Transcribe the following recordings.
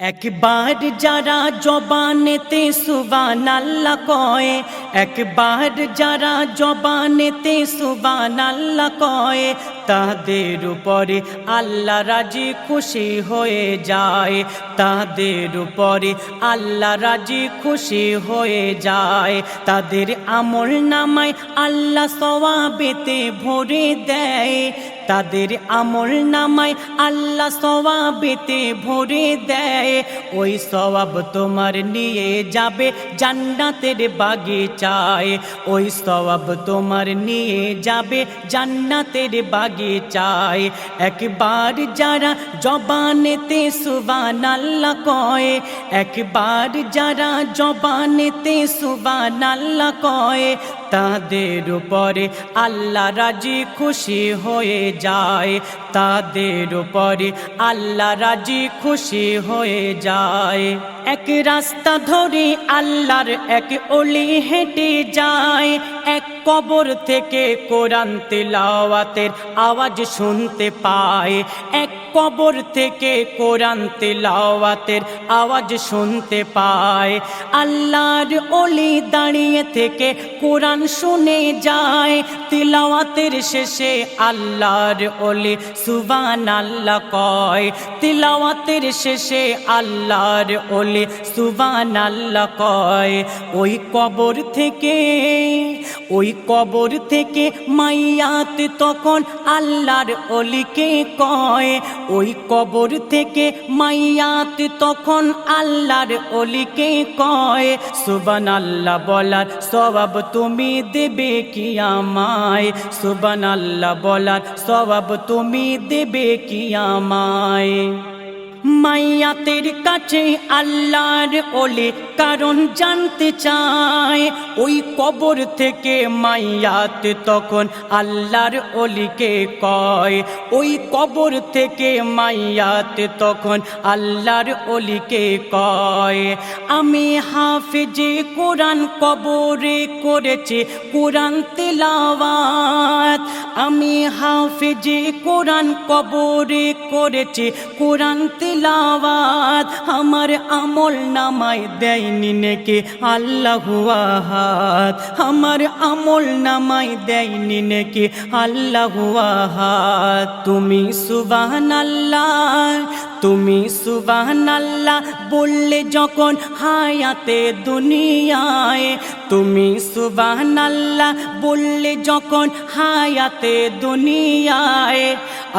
একবার যারা জবানেতে সুবান আল্লাহ কয়, একবার যারা জবানেতে সুবান আল্লাহ কয়ে, তাদের উপরে আল্লাহ রাজি খুশি হয়ে যায়। তাদের উপরে আল্লাহ রাজি খুশি হয়ে যায়। তাদের আমল নামায় আল্লাহ সওয়াবেতে ভরে দেয়। তাদের আমল নামায় আল্লাহ সওয়াবেতে ভরে দেয়। ওই সওয়াব তোমার নিয়ে যাবে, জান্নাতের বাগিচায় ওই সওয়াব তোমার নিয়ে যাবে, জান্নাতের বাগিচায় একবার যারা জবানেতে সুবান আল্লাহ কয়, একবার যারা জবানেতে সুবান আল্লাহ কয় তাদের উপরে আল্লাহ রাজি খুশি হয়ে যায়। তাদের উপরে আল্লাহ রাজি খুশি হয়ে যায়। এক রাস্তা ধরে আল্লাহর এক অলি হেঁটে যায়। এক কবর থেকে কোরআন তেলাওয়াতের আওয়াজ শুনতে পায়। এক কবর থেকে কোরআন তেলাওয়াতের আওয়াজ শুনতে পায়। আল্লাহর অলি দাঁড়িয়ে থেকে কোরআন শুনে যায়। তিলাওয়াতের শেষে আল্লাহর অলি সুবান আল্লাহ কয়। তিলাওয়াতের শেষে আল্লাহর অলি সুবান আল্লাহ কয়। ওই কবর থেকে ওই কবর থেকে মাইয়াত তখন আল্লাহর অলিকে কয়। ওই কবর থেকে মাইয়াত তখন আল্লাহর অলিকে কয়। সুবান আল্লাহ বলার সবাব তুমি দেবে কি আমায়? সুবান আল্লাহ বলার সবাব তুমি দেবে কি আমায়? মাইয়াতের কাছে আল্লাহর ওলে কারণ জানতে চায়। ওই কবর থেকে মাইয়াত তখন আল্লাহর অলিকে কয়। ওই কবর থেকে মাইয়াত তখন আল্লাহর অলিকে কয়। আমি হাফেজে কোরআন কবরে করেছে কোরআন তেলাওয়াত। আমি হাফেজে কোরআন কবরে করেছি কোরআন তেলাওয়াত আমার আমল নামায় দেয়নি নেকে আল্লাহ আহাদ। আমার আমল নামায় দেয়নি নেকে আল্লাহ আহাদ। তুমি সুবাহান আল্লাহ তুমি সুবাহান আল্লাহ বললে যখন হায়াতে দুনিয়ায়। তুমি সুবাহান আল্লাহ বললে যখন হায়াতে দুনিয়ায়।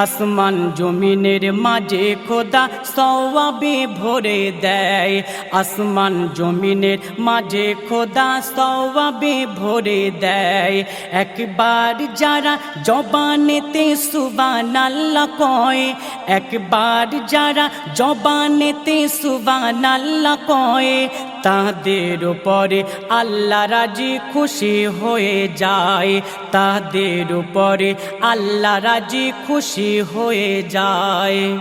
আসমান জমিনের মাঝে খোদা সওয়াবে ভরে দেয়। আসমান জমিনের মাঝে খোদা সওয়াবে ভরে দেয়। একবার যারা জবানেতে সুবান আল্লাহ কয় একবার যারা জবানেতে সুবান আল্লাহ কয়, তাদের উপরে আল্লাহ রাজি খুশি হয়ে যায়। তাদের উপরে আল্লাহ রাজি খুশি হয়ে যায়।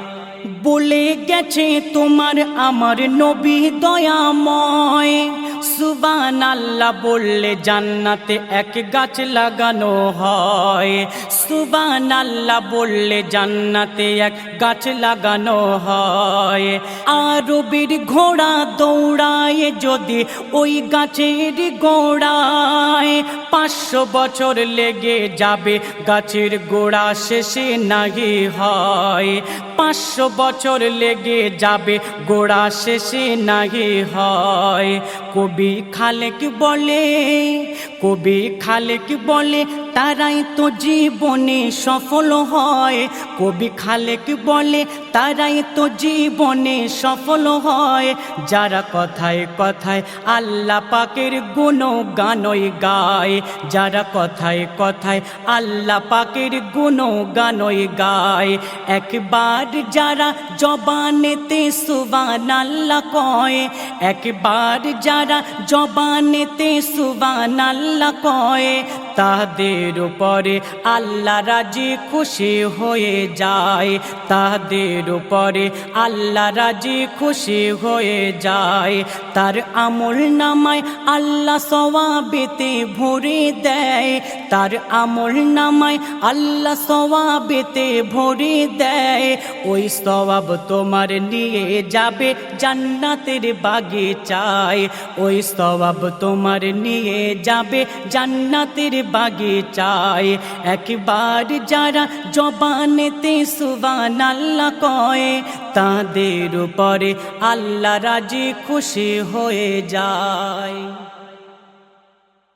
বলে গেছে তোমার আমার নবী দয়াময়। সুবান আল্লাহ বললে, জান্নাতে এক গাছ লাগানো হয়। সুবান আল্লাহ বললে, জান্নাতে এক গাছ লাগানো হয়। আরবির ঘোড়া দৌড়ায়, যদি ওই গাছের গোড়ায় পাঁচশো বছর লেগে যাবে, গাছের গোড়া শেষে নাহি হয়। পাঁচশো বছর লেগে যাবে, গোড়া শেষে নাহি হয়। খালেক বলে কবি খালেক বলে তারাই তো জীবনে সফল হয়। কবি খালেক বলে, তারাই তো জীবনে সফল হয়। যারা কথায় কথায় আল্লাহ পাকের গুণ গানই গায়, যারা কথায় কথায় আল্লাহ পাকের গুণ গানই গায়। একবার যারা জবানেতে সুবান আল্লাহ কয়, একবার যারা জবানেতে সুবান আল্লাহ কয় তাদের উপরে আল্লাহ রাজি খুশি হয়ে যায়। তাদের উপরে আল্লাহ রাজি খুশি হয়ে যায়। তার আমল নামায় আল্লাহ সওয়াবেতে ভরে দেয়। তার আমল নামায় আল্লাহ সওয়াবেতে ভরে দেয়। ওই সওয়াব তোমার নিয়ে যাবে জান্নাতের বাগিচায়। ওই সওয়াব তোমার নিয়ে যাবে জান্নাতের বাগিচায়। একবার যারা জবানেতে সুবান আল্লাহ কয় তাদের উপরে আল্লাহ রাজি খুশি হয়ে যায়।